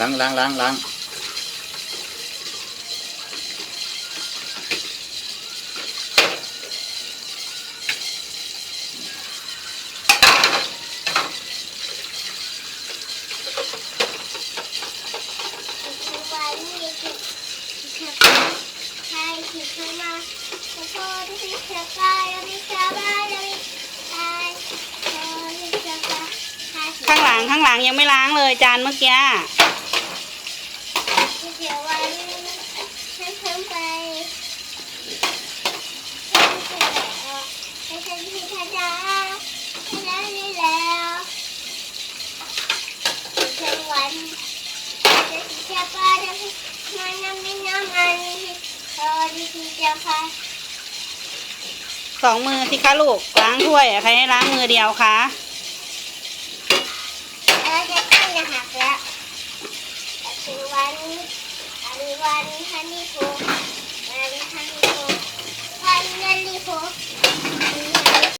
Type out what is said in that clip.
ล้างล้างล้างล้างข้างหลังข้างหลังยังไม่ล้างเลยจานเมื่อกี้ สองมือสิคะลูกล้างถ้วยใครให้ล้างมือเดียวคะแล้วจะต้องจะหักแล้วคือวันอันวันฮันนี่โควันนี้ฮันนี่โควันฮันนี่โค